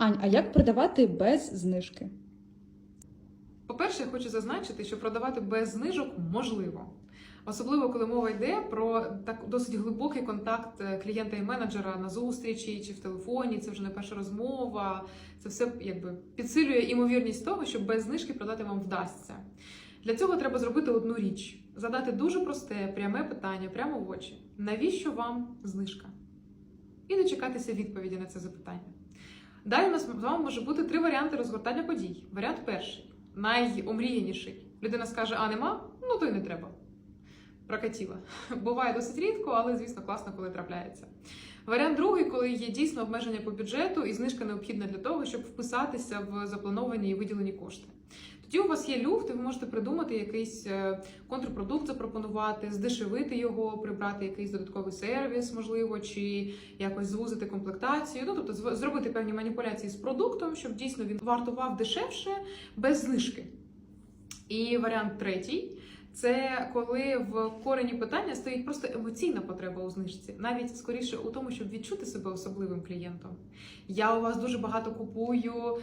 Ань, а як продавати без знижки? По-перше, я хочу зазначити, що продавати без знижок можливо. Особливо, коли мова йде про так досить глибокий контакт е, клієнта і менеджера на зустрічі чи в телефоні. Це вже не перша розмова. Це все якби підсилює імовірність того, що без знижки продати вам вдасться. Для цього треба зробити одну річ: задати дуже просте, пряме питання прямо в очі. Навіщо вам знижка? І дочекатися відповіді на це запитання. Далі у нас з вами може бути три варіанти розгортання подій. Варіант перший найомріяніший. Людина скаже: а нема? Ну то й не треба. Прокатіла. Буває досить рідко, але звісно класно, коли трапляється. Варіант другий, коли є дійсно обмеження по бюджету і знижка необхідна для того, щоб вписатися в заплановані і виділені кошти. Тоді у вас є люфт, і ви можете придумати якийсь е, контрпродукт, запропонувати, здешевити його, прибрати якийсь додатковий сервіс, можливо, чи якось звузити комплектацію. Ну тобто зробити певні маніпуляції з продуктом, щоб дійсно він вартував дешевше без знижки. І варіант третій це коли в корені питання стоїть просто емоційна потреба у знижці, навіть скоріше у тому, щоб відчути себе особливим клієнтом. Я у вас дуже багато купую,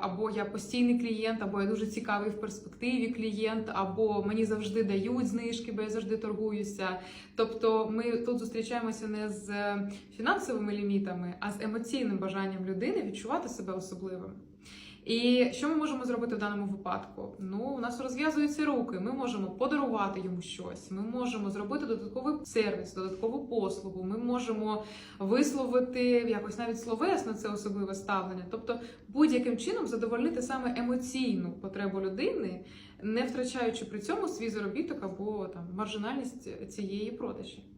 або я постійний клієнт, або я дуже цікавий в перспективі клієнт, або мені завжди дають знижки, бо я завжди торгуюся. Тобто ми тут зустрічаємося не з фінансовими лімітами, а з емоційним бажанням людини відчувати себе особливим. І що ми можемо зробити в даному випадку? Ну, у нас розв'язуються руки. Ми можемо подарувати йому щось. Ми можемо зробити додатковий сервіс, додаткову послугу. Ми можемо висловити якось навіть словесно це особливе ставлення. Тобто, будь-яким чином задовольнити саме емоційну потребу людини, не втрачаючи при цьому свій заробіток або там маржинальність цієї продажі.